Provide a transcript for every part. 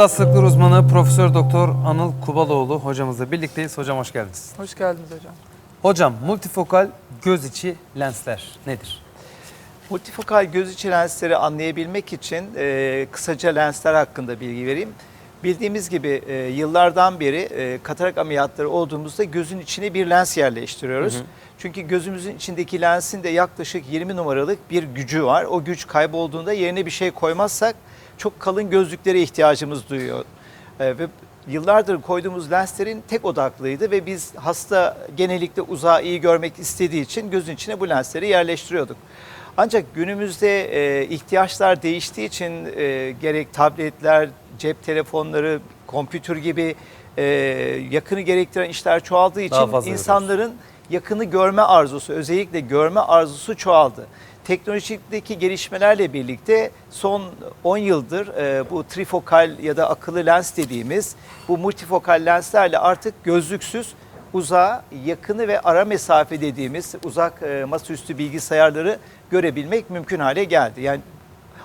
Hastalıklar uzmanı Profesör Doktor Anıl Kubaloğlu hocamızla birlikteyiz. Hocam hoş geldiniz. Hoş geldiniz hocam. Hocam multifokal göz içi lensler nedir? Multifokal göz içi lensleri anlayabilmek için e, kısaca lensler hakkında bilgi vereyim. Bildiğimiz gibi e, yıllardan beri e, katarak ameliyatları olduğumuzda gözün içine bir lens yerleştiriyoruz. Hı hı. Çünkü gözümüzün içindeki lensin de yaklaşık 20 numaralık bir gücü var. O güç kaybolduğunda yerine bir şey koymazsak çok kalın gözlüklere ihtiyacımız duyuyor. E, ve yıllardır koyduğumuz lenslerin tek odaklıydı ve biz hasta genellikle uzağı iyi görmek istediği için gözün içine bu lensleri yerleştiriyorduk. Ancak günümüzde e, ihtiyaçlar değiştiği için e, gerek tabletler, cep telefonları, kompütür gibi e, yakını gerektiren işler çoğaldığı için insanların yakını görme arzusu, özellikle görme arzusu çoğaldı. Teknolojideki gelişmelerle birlikte son 10 yıldır e, bu trifokal ya da akıllı lens dediğimiz bu multifokal lenslerle artık gözlüksüz uzağa, yakını ve ara mesafe dediğimiz uzak e, masaüstü bilgisayarları görebilmek mümkün hale geldi. Yani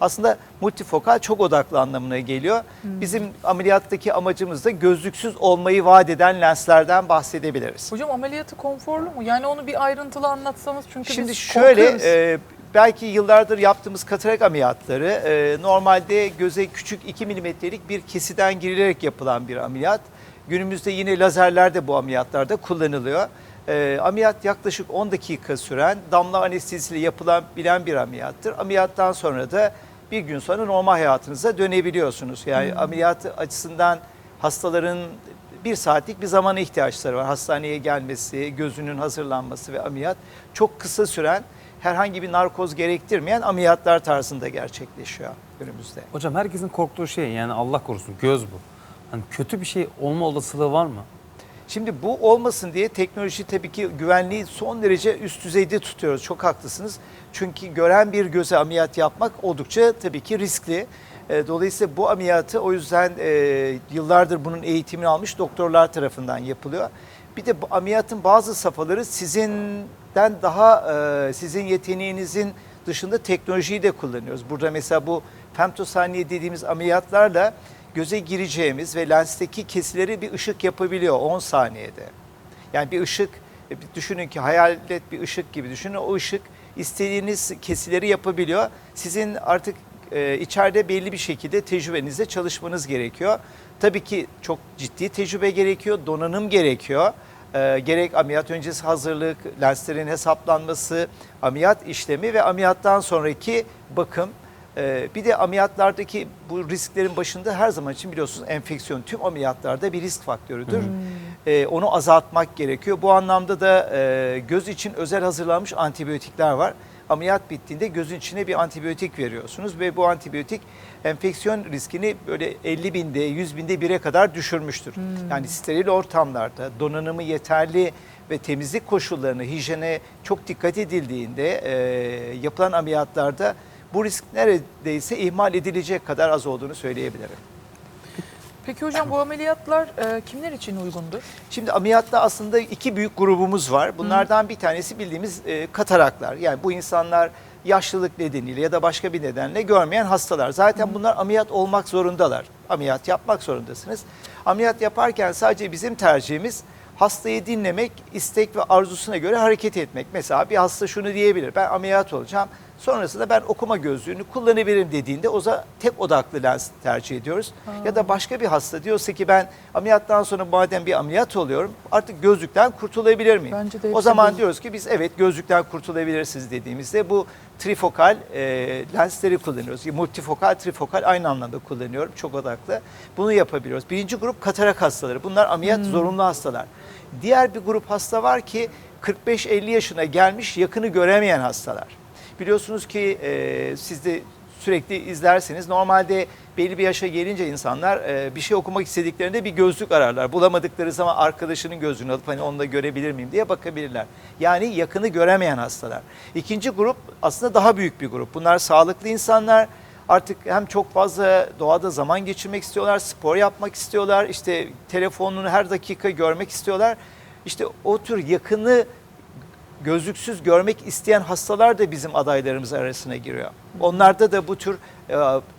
aslında multifokal çok odaklı anlamına geliyor. Bizim ameliyattaki amacımız da gözlüksüz olmayı vaat eden lenslerden bahsedebiliriz. Hocam ameliyatı konforlu mu? Yani onu bir ayrıntılı anlatsanız çünkü Şimdi biz şöyle korkuyoruz. e, belki yıllardır yaptığımız katarak ameliyatları e, normalde göze küçük 2 milimetrelik bir kesiden girilerek yapılan bir ameliyat. Günümüzde yine lazerler de bu ameliyatlarda kullanılıyor. E, ameliyat yaklaşık 10 dakika süren damla anestezisiyle yapılabilen bir ameliyattır. Ameliyattan sonra da bir gün sonra normal hayatınıza dönebiliyorsunuz. Yani ameliyat açısından hastaların bir saatlik bir zamana ihtiyaçları var. Hastaneye gelmesi, gözünün hazırlanması ve ameliyat çok kısa süren herhangi bir narkoz gerektirmeyen ameliyatlar tarzında gerçekleşiyor günümüzde. Hocam herkesin korktuğu şey yani Allah korusun göz bu. Hani kötü bir şey olma olasılığı var mı? Şimdi bu olmasın diye teknoloji tabii ki güvenliği son derece üst düzeyde tutuyoruz. Çok haklısınız. Çünkü gören bir göze ameliyat yapmak oldukça tabii ki riskli. E, Dolayısıyla bu ameliyatı o yüzden e, yıllardır bunun eğitimini almış doktorlar tarafından yapılıyor. Bir de bu ameliyatın bazı safhaları sizinden daha e, sizin yeteneğinizin dışında teknolojiyi de kullanıyoruz. Burada mesela bu femtosaniye dediğimiz ameliyatlarla göze gireceğimiz ve lensteki kesileri bir ışık yapabiliyor 10 saniyede. Yani bir ışık, e, düşünün ki hayalet bir ışık gibi düşünün. O ışık istediğiniz kesileri yapabiliyor. Sizin artık e, içeride belli bir şekilde tecrübenizle çalışmanız gerekiyor. Tabii ki çok ciddi tecrübe gerekiyor, donanım gerekiyor. E, gerek ameliyat öncesi hazırlık, lenslerin hesaplanması, ameliyat işlemi ve ameliyattan sonraki bakım. Ee, bir de ameliyatlardaki bu risklerin başında her zaman için biliyorsunuz enfeksiyon tüm ameliyatlarda bir risk faktörüdür. Ee, onu azaltmak gerekiyor. Bu anlamda da e, göz için özel hazırlanmış antibiyotikler var. Ameliyat bittiğinde gözün içine bir antibiyotik veriyorsunuz ve bu antibiyotik enfeksiyon riskini böyle 50 binde, 100 binde bire kadar düşürmüştür. Yani steril ortamlarda donanımı yeterli ve temizlik koşullarını, hijyene çok dikkat edildiğinde e, yapılan ameliyatlarda bu risk neredeyse ihmal edilecek kadar az olduğunu söyleyebilirim. Peki hocam bu ameliyatlar e, kimler için uygundur? Şimdi ameliyatta aslında iki büyük grubumuz var. Bunlardan bir tanesi bildiğimiz e, kataraklar. Yani bu insanlar yaşlılık nedeniyle ya da başka bir nedenle görmeyen hastalar. Zaten bunlar ameliyat olmak zorundalar. Ameliyat yapmak zorundasınız. Ameliyat yaparken sadece bizim tercihimiz hastayı dinlemek, istek ve arzusuna göre hareket etmek. Mesela bir hasta şunu diyebilir. Ben ameliyat olacağım. Sonrasında ben okuma gözlüğünü kullanabilirim dediğinde o zaman tek odaklı lens tercih ediyoruz. Ya da başka bir hasta diyorsa ki ben ameliyattan sonra madem bir ameliyat oluyorum artık gözlükten kurtulabilir miyim? Bence de o zaman diyoruz ki biz evet gözlükten kurtulabilirsiniz dediğimizde bu trifokal e, lensleri kullanıyoruz. Multifokal, trifokal aynı anlamda kullanıyorum. Çok odaklı. Bunu yapabiliyoruz. Birinci grup katarak hastaları. Bunlar ameliyat zorunlu hastalar. Diğer bir grup hasta var ki 45-50 yaşına gelmiş yakını göremeyen hastalar. Biliyorsunuz ki e, siz de sürekli izlerseniz normalde belli bir yaşa gelince insanlar e, bir şey okumak istediklerinde bir gözlük ararlar. Bulamadıkları zaman arkadaşının gözlüğünü alıp hani onu da görebilir miyim diye bakabilirler. Yani yakını göremeyen hastalar. İkinci grup aslında daha büyük bir grup. Bunlar sağlıklı insanlar. Artık hem çok fazla doğada zaman geçirmek istiyorlar, spor yapmak istiyorlar, işte telefonunu her dakika görmek istiyorlar. İşte o tür yakını gözlüksüz görmek isteyen hastalar da bizim adaylarımız arasına giriyor. Onlarda da bu tür e,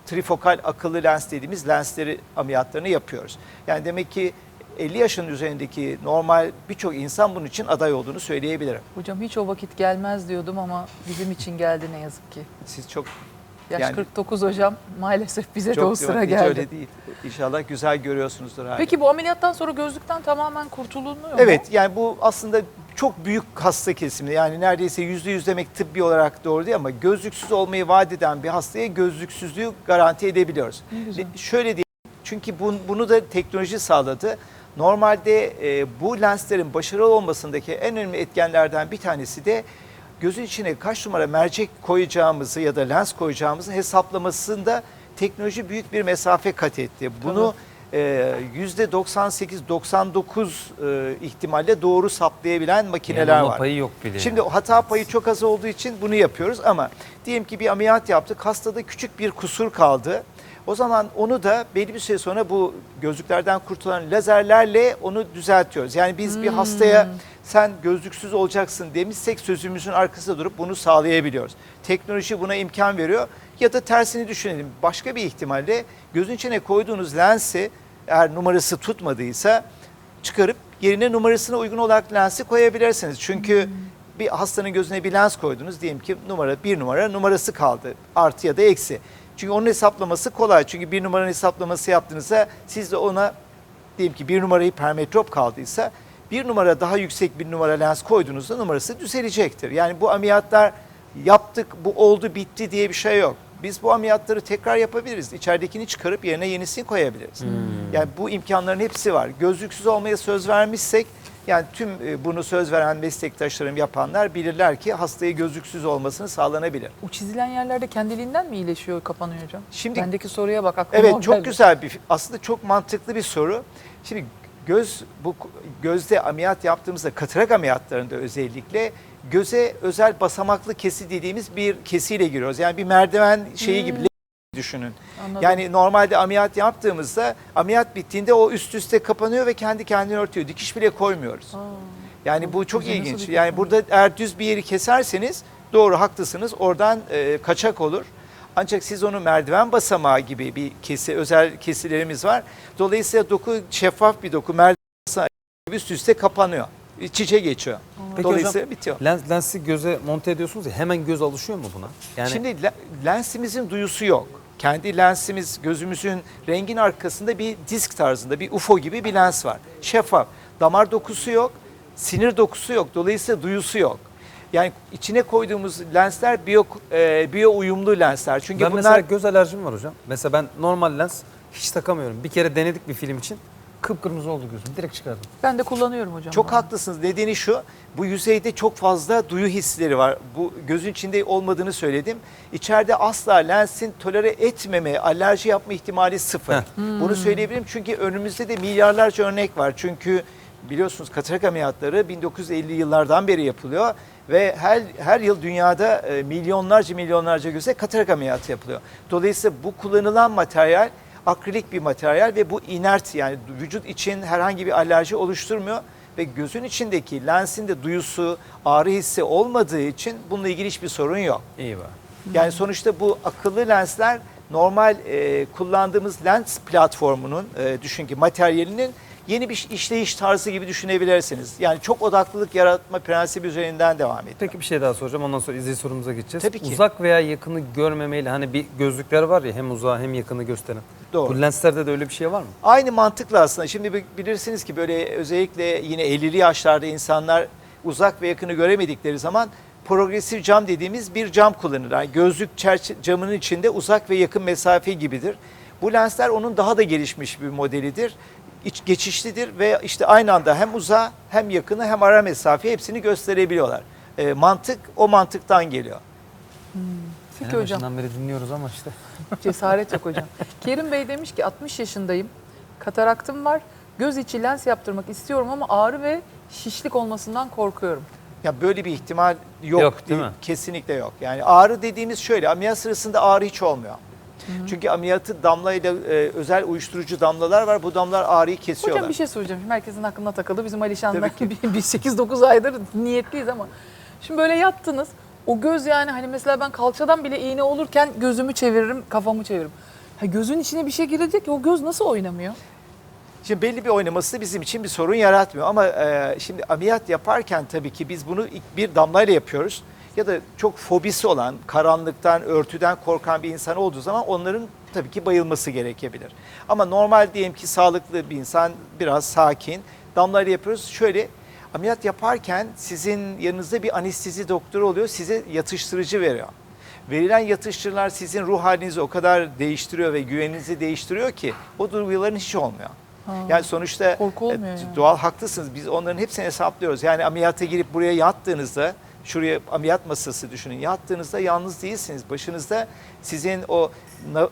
trifokal akıllı lens dediğimiz lensleri ameliyatlarını yapıyoruz. Yani demek ki 50 yaşın üzerindeki normal birçok insan bunun için aday olduğunu söyleyebilirim. Hocam hiç o vakit gelmez diyordum ama bizim için geldi ne yazık ki. Siz çok Yaş Yani- 49 hocam. Maalesef bize de o sıra hiç geldi. öyle değil. İnşallah güzel görüyorsunuzdur hala. Peki bu ameliyattan sonra gözlükten tamamen kurtulunuyor mu? Evet yani bu aslında çok büyük hasta kesimi yani neredeyse yüzde yüz demek tıbbi olarak doğru değil ama gözlüksüz olmayı vaat eden bir hastaya gözlüksüzlüğü garanti edebiliyoruz. Şöyle diyeyim çünkü bun- bunu da teknoloji sağladı. Normalde e, bu lenslerin başarılı olmasındaki en önemli etkenlerden bir tanesi de gözün içine kaç numara mercek koyacağımızı ya da lens koyacağımızı hesaplamasında teknoloji büyük bir mesafe kat etti. Bunu yüzde 98-99 e, ihtimalle doğru saplayabilen makineler Yanılma var. payı yok bile. Şimdi hata payı çok az olduğu için bunu yapıyoruz ama diyelim ki bir ameliyat yaptık. Hastada küçük bir kusur kaldı. O zaman onu da belli bir süre sonra bu gözlüklerden kurtulan lazerlerle onu düzeltiyoruz. Yani biz bir hastaya sen gözlüksüz olacaksın demişsek sözümüzün arkasında durup bunu sağlayabiliyoruz. Teknoloji buna imkan veriyor. Ya da tersini düşünelim. Başka bir ihtimalle gözün içine koyduğunuz lensi eğer numarası tutmadıysa çıkarıp yerine numarasına uygun olarak lensi koyabilirsiniz. Çünkü bir hastanın gözüne bir lens koydunuz. Diyelim ki numara bir numara numarası kaldı. Artı ya da eksi. Çünkü onun hesaplaması kolay. Çünkü bir numaranın hesaplaması yaptığınızda siz de ona diyelim ki bir numarayı permetrop kaldıysa bir numara daha yüksek bir numara lens koyduğunuzda numarası düzelecektir. Yani bu ameliyatlar yaptık, bu oldu, bitti diye bir şey yok. Biz bu ameliyatları tekrar yapabiliriz. İçeridekini çıkarıp yerine yenisini koyabiliriz. Yani bu imkanların hepsi var. Gözlüksüz olmaya söz vermişsek yani tüm e, bunu söz veren meslektaşlarım yapanlar bilirler ki hastaya gözlüksüz olmasını sağlanabilir. O çizilen yerlerde kendiliğinden mi iyileşiyor, kapanıyor hocam? Şimdi- Bendeki soruya bak aklıma Evet çok geldi. güzel bir aslında çok mantıklı bir soru. Şimdi göz bu gözde ameliyat yaptığımızda katarak ameliyatlarında özellikle göze özel basamaklı kesi dediğimiz bir kesiyle giriyoruz. Yani bir merdiven şeyi gibi düşünün. Anladım. Yani normalde ameliyat yaptığımızda ameliyat bittiğinde o üst üste kapanıyor ve kendi kendini örtüyor. Dikiş bile koymuyoruz. Aa, Yani bu çok ilginç. Yani burada eğer düz bir yeri keserseniz doğru haklısınız. Oradan e, kaçak olur. Ancak siz onu merdiven basamağı gibi bir kesi, özel kesilerimiz var. Dolayısıyla doku şeffaf bir doku merdiven basamağı gibi üst üste kapanıyor. İç içe geçiyor. Peki Dolayısıyla hocam, bitiyor. Lens, lensi göze monte ediyorsunuz ya hemen göz alışıyor mu buna? Yani Şimdi le- lensimizin duyusu yok. Kendi lensimiz gözümüzün rengin arkasında bir disk tarzında bir UFO gibi bir lens var. Şeffaf. Damar dokusu yok, sinir dokusu yok. Dolayısıyla duyusu yok. Yani içine koyduğumuz lensler biyo, e, biyo uyumlu lensler. Çünkü ben bunlar mesela göz alerjim var hocam. Mesela ben normal lens hiç takamıyorum. Bir kere denedik bir film için. Kıpkırmızı oldu gözüm. Direkt çıkardım. Ben de kullanıyorum hocam. Çok haklısınız. Nedeni şu, bu yüzeyde çok fazla duyu hisleri var. Bu gözün içinde olmadığını söyledim. İçeride asla lensin tolere etmeme, alerji yapma ihtimali sıfır. Heh. Bunu söyleyebilirim çünkü önümüzde de milyarlarca örnek var. Çünkü biliyorsunuz katarak ameliyatları 1950 yıllardan beri yapılıyor ve her her yıl dünyada e, milyonlarca milyonlarca göze katarak ameliyatı yapılıyor. Dolayısıyla bu kullanılan materyal akrilik bir materyal ve bu inert yani vücut için herhangi bir alerji oluşturmuyor ve gözün içindeki lensin de duyusu, ağrı hissi olmadığı için bununla ilgili hiçbir sorun yok. İyi be. Yani sonuçta bu akıllı lensler normal e, kullandığımız lens platformunun e, düşün ki materyalinin yeni bir işleyiş tarzı gibi düşünebilirsiniz. Yani çok odaklılık yaratma prensibi üzerinden devam ediyor. Peki bir şey daha soracağım. Ondan sonra izleyici sorumuza geçeceğiz. Tabii ki. Uzak veya yakını görmemeyle hani bir gözlükler var ya hem uzağı hem yakını gösteren. Doğru. Bu lenslerde de öyle bir şey var mı? Aynı mantıkla aslında. Şimdi bi- bilirsiniz ki böyle özellikle yine 50'li yaşlarda insanlar uzak ve yakını göremedikleri zaman progresif cam dediğimiz bir cam kullanırlar. Yani gözlük camının içinde uzak ve yakın mesafe gibidir. Bu lensler onun daha da gelişmiş bir modelidir. İç geçişlidir ve işte aynı anda hem uzağa hem yakını hem ara mesafe hepsini gösterebiliyorlar. E, mantık o mantıktan geliyor. Peki Sene hocam. beri dinliyoruz ama işte. Cesaret yok hocam. Kerim Bey demiş ki 60 yaşındayım. Kataraktım var. Göz içi lens yaptırmak istiyorum ama ağrı ve şişlik olmasından korkuyorum. Ya böyle bir ihtimal yok, Yok, değil mi? Kesinlikle yok. Yani ağrı dediğimiz şöyle ameliyat sırasında ağrı hiç olmuyor. Çünkü ameliyatı damlayla e, özel uyuşturucu damlalar var. Bu damlalar ağrıyı kesiyorlar. Hocam bir şey soracağım. Şimdi herkesin aklına takıldı. Bizim Alişan'la bir, bir 8-9 aydır niyetliyiz ama Şimdi böyle yattınız. O göz yani hani mesela ben kalçadan bile iğne olurken gözümü çeviririm, kafamı çeviririm. Ha gözün içine bir şey girecek o göz nasıl oynamıyor? Şimdi belli bir oynaması bizim için bir sorun yaratmıyor ama e, şimdi ameliyat yaparken tabii ki biz bunu ilk bir damlayla yapıyoruz. Ya da çok fobisi olan, karanlıktan, örtüden korkan bir insan olduğu zaman onların tabii ki bayılması gerekebilir. Ama normal diyelim ki sağlıklı bir insan biraz sakin damlayla yapıyoruz. Şöyle ameliyat yaparken sizin yanınızda bir anestezi doktoru oluyor size yatıştırıcı veriyor. Verilen yatıştırıcılar sizin ruh halinizi o kadar değiştiriyor ve güveninizi değiştiriyor ki o duyguların hiç olmuyor. Yani sonuçta e, yani. doğal haklısınız. Biz onların hepsini hesaplıyoruz. Yani ameliyata girip buraya yattığınızda, şuraya ameliyat masası düşünün. Yattığınızda yalnız değilsiniz. Başınızda sizin o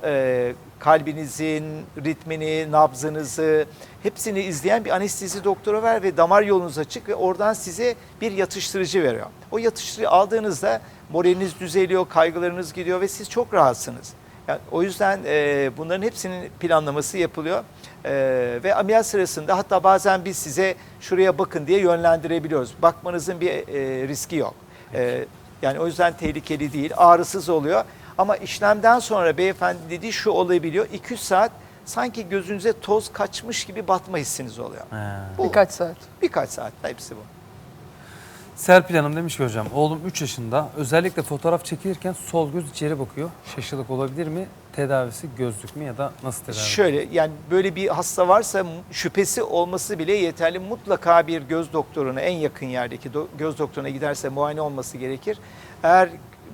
e, kalbinizin ritmini, nabzınızı hepsini izleyen bir anestezi doktoru var ve damar yolunuz açık ve oradan size bir yatıştırıcı veriyor. O yatıştırıcıyı aldığınızda moraliniz düzeliyor, kaygılarınız gidiyor ve siz çok rahatsınız. Yani o yüzden e, bunların hepsinin planlaması yapılıyor. E, ve ameliyat sırasında hatta bazen biz size şuraya bakın diye yönlendirebiliyoruz. Bakmanızın bir e, riski yok. E, yani o yüzden tehlikeli değil, ağrısız oluyor. Ama işlemden sonra beyefendi dediği şu olabiliyor. 200 saat sanki gözünüze toz kaçmış gibi batma hissiniz oluyor. Bu Birkaç saat. birkaç saat hepsi bu. Serpil Hanım demiş ki hocam oğlum 3 yaşında özellikle fotoğraf çekilirken sol göz içeri bakıyor. Şaşılık olabilir mi? Tedavisi gözlük mü ya da nasıl tedavi? Şöyle yani böyle bir hasta varsa şüphesi olması bile yeterli. Mutlaka bir göz doktoruna en yakın yerdeki do- göz doktoruna giderse muayene olması gerekir. Eğer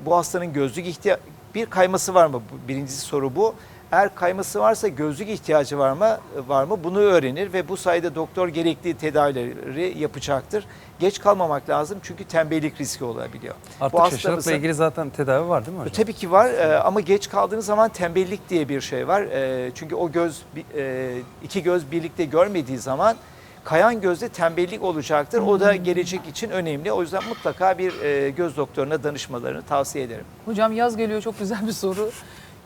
bu hastanın gözlük ihtiya bir kayması var mı? Birincisi soru bu. Eğer kayması varsa gözlük ihtiyacı var mı? Var mı? Bunu öğrenir ve bu sayede doktor gerekli tedavileri yapacaktır. Geç kalmamak lazım çünkü tembellik riski olabiliyor. Artık Bu hastamızın- ilgili zaten tedavi var değil mi hocam? Tabii ki var e, ama geç kaldığınız zaman tembellik diye bir şey var. E, çünkü o göz e, iki göz birlikte görmediği zaman kayan gözde tembellik olacaktır. O da gelecek için önemli. O yüzden mutlaka bir e, göz doktoruna danışmalarını tavsiye ederim. Hocam yaz geliyor çok güzel bir soru.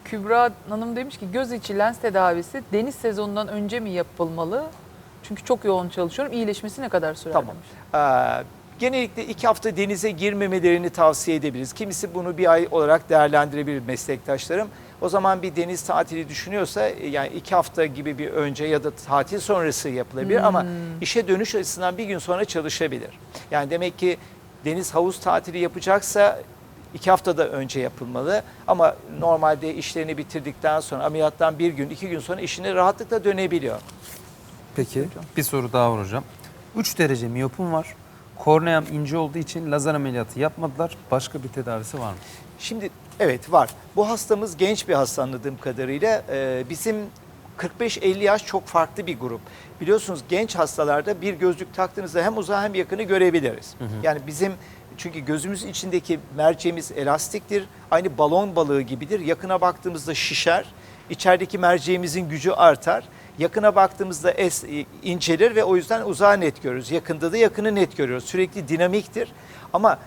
Kübra Hanım demiş ki göz içi lens tedavisi deniz sezonundan önce mi yapılmalı? Çünkü çok yoğun çalışıyorum. İyileşmesi ne kadar sürer Tamam. demiş. Ee, genellikle iki hafta denize girmemelerini tavsiye edebiliriz. Kimisi bunu bir ay olarak değerlendirebilir meslektaşlarım. O zaman bir deniz tatili düşünüyorsa e, yani iki hafta gibi bir önce ya da tatil sonrası yapılabilir ama işe dönüş açısından bir gün sonra çalışabilir. Yani demek ki deniz havuz tatili yapacaksa iki haftada önce yapılmalı ama normalde işlerini bitirdikten sonra ameliyattan bir gün iki gün sonra işine rahatlıkla dönebiliyor. Peki bir soru daha var hocam. 3 derece miyopum var. Korneam ince olduğu için lazer ameliyatı yapmadılar. Başka bir tedavisi var mı? Şimdi evet var. Bu hastamız genç bir hasta anladığım kadarıyla. Ee, bizim 45-50 yaş çok farklı bir grup. Biliyorsunuz genç hastalarda bir gözlük taktığınızda hem uzağı hem yakını görebiliriz. Yani bizim çünkü gözümüzün içindeki merceğimiz elastiktir. Aynı balon balığı gibidir. Yakına baktığımızda şişer. İçerideki merceğimizin gücü artar. Yakına baktığımızda es incelir ve o yüzden uzağı net görürüz. Yakında da yakını net görüyoruz. Sürekli dinamiktir. Ama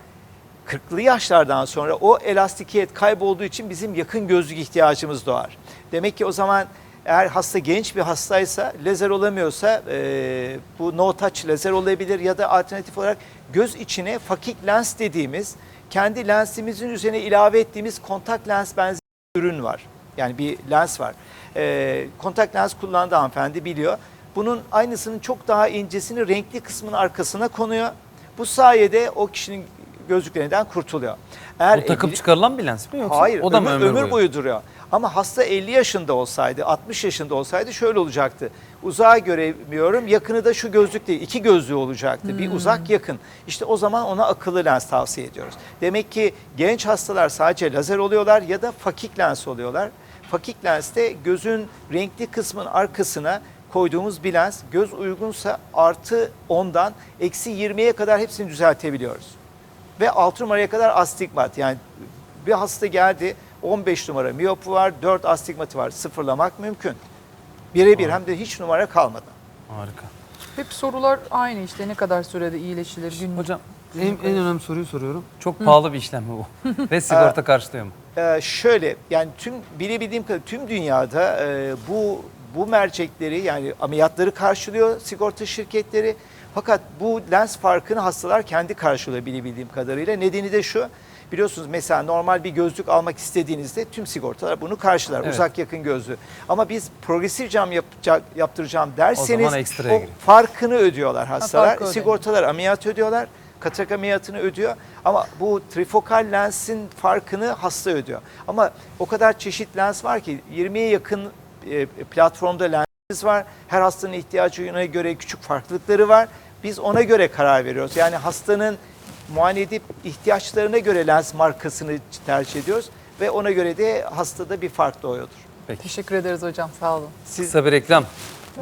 40'lı yaşlardan sonra o elastikiyet kaybolduğu için bizim yakın gözlük ihtiyacımız doğar. Demek ki o zaman eğer hasta genç bir hastaysa lazer olamıyorsa e, bu no touch lazer olabilir ya da alternatif olarak göz içine fakik lens dediğimiz kendi lensimizin üzerine ilave ettiğimiz kontak lens benzeri bir ürün var. Yani bir lens var. E, kontak lens kullandı hanımefendi biliyor. Bunun aynısının çok daha incesini renkli kısmın arkasına konuyor. Bu sayede o kişinin gözlüklerinden kurtuluyor. Eğer o takıp evli- çıkarılan bir lens mi yoksa? Hayır, o da ömür, mı ömür, ömür boyu? boyu duruyor. Ama hasta 50 yaşında olsaydı, 60 yaşında olsaydı şöyle olacaktı. Uzağa göremiyorum, yakını da şu gözlük değil, iki gözlüğü olacaktı. Bir uzak yakın. İşte o zaman ona akıllı lens tavsiye ediyoruz. Demek ki genç hastalar sadece lazer oluyorlar ya da fakik lens oluyorlar. Fakik lens de gözün renkli kısmın arkasına koyduğumuz bir lens. Göz uygunsa artı 10'dan eksi 20'ye kadar hepsini düzeltebiliyoruz ve 6 numaraya kadar astigmat. Yani bir hasta geldi 15 numara miyopu var, 4 astigmatı var. Sıfırlamak mümkün. Birebir hem de hiç numara kalmadan. Harika. Hep sorular aynı işte ne kadar sürede iyileşilir günlük. Hocam en, en önemli soruyu soruyorum. Çok pahalı bir işlem mi bu? Ve sigorta karşılıyor mu? Ee, şöyle yani tüm bilebildiğim kadar tüm dünyada e, bu bu mercekleri yani ameliyatları karşılıyor sigorta şirketleri. Fakat bu lens farkını hastalar kendi karşılıyor bildiğim kadarıyla. Nedeni de şu. Biliyorsunuz mesela normal bir gözlük almak istediğinizde tüm sigortalar bunu karşılar. Evet. Uzak yakın gözlüğü. Ama biz progresif cam yapacak, yaptıracağım derseniz o giriyor. farkını ödüyorlar hastalar. ödeniyor. Sigortalar ameliyat ödüyorlar. Katarak ameliyatını ödüyor. Ama bu trifokal lensin farkını hasta ödüyor. Ama o kadar çeşit lens var ki 20'ye yakın e, platformda lensimiz var. Her hastanın ihtiyacına göre küçük farklılıkları var. Biz ona göre karar veriyoruz. Yani hastanın muayene edip ihtiyaçlarına göre lens markasını tercih ediyoruz. Ve ona göre de hastada bir fark doğuyordur. Peki. Teşekkür ederiz hocam. Sağ olun. Siz Kısa bir reklam.